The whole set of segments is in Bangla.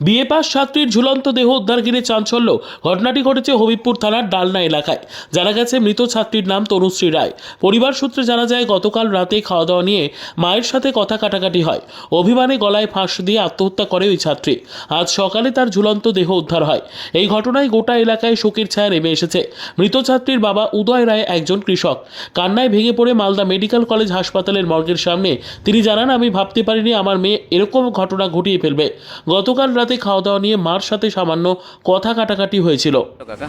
বিএ পাস ছাত্রীর ঝুলন্ত দেহ উদ্ধার ঘিরে চাঞ্চল্য। ঘটনাটি ঘটেছে হবিবপুর থানার ডালনা এলাকায়। জানা গেছে, মৃত ছাত্রীর নাম তনুশ্রী রায়। পরিবার সূত্রে জানা যায়, গতকাল রাতে খাওয়া দাওয়া নিয়ে মায়ের সাথে কথা কাটাকাটি হয়। অভিমানে গলায় ফাঁস দিয়ে আত্মহত্যা করে ওই ছাত্রী। আজ সকালে তার ঝুলন্ত দেহ উদ্ধার হয়। এই ঘটনায় গোটা এলাকায় শোকের ছায়া নেমে এসেছে। মৃত ছাত্রীর বাবা উদয় রায় একজন কৃষক। কান্নায় ভেঙে পড়ে মালদা মেডিকেল কলেজ হাসপাতালের মর্গের সামনে। তিনি জানান, আমি ভাবতে পারিনি আমার মেয়ে এরকম ঘটনা ঘটিয়ে ফেলবে। গতকাল রাতে খাওয়া দাওয়া নিয়ে মার সাথে সামান্য কথা কাটাকাটি হয়েছিল। কাকা?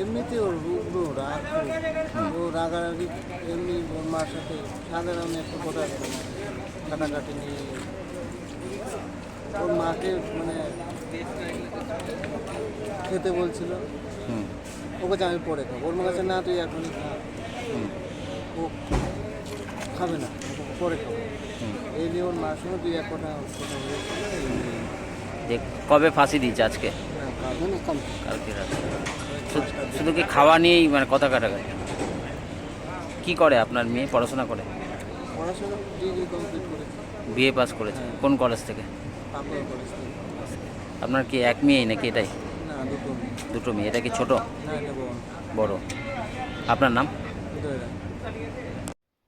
এমনিতে ওর উগ্র রাগ ও রাগারাগি এমনি ওর মার সাথে সাধারণ একটা কথা কাটাকাটি নিয়ে ওর মাকে মানে খেতে বলছিল। হুম। ও কাছে আমি পরে খাব। ওর কাছে না তুই এখনই খা ও খাবে না। পরে খাব। এই নিয়ে ওর মার সঙ্গে দুই এক কথা কথা হয়েছিল যে কবে ফাঁসি দিয়েছে আজকে? কম কালকে রাতে। শুধু কি খাওয়া নিয়েই মানে কথা কাটাকাটি? কি করে আপনার মেয়ে? পড়াশোনা করে? বিএ পাস করেছে। কোন কলেজ থেকে? আপনার কি এক মেয়েই নাকি এটাই? না দুটো মেয়ে। এটা কি ছোট? বড়। আপনার নাম?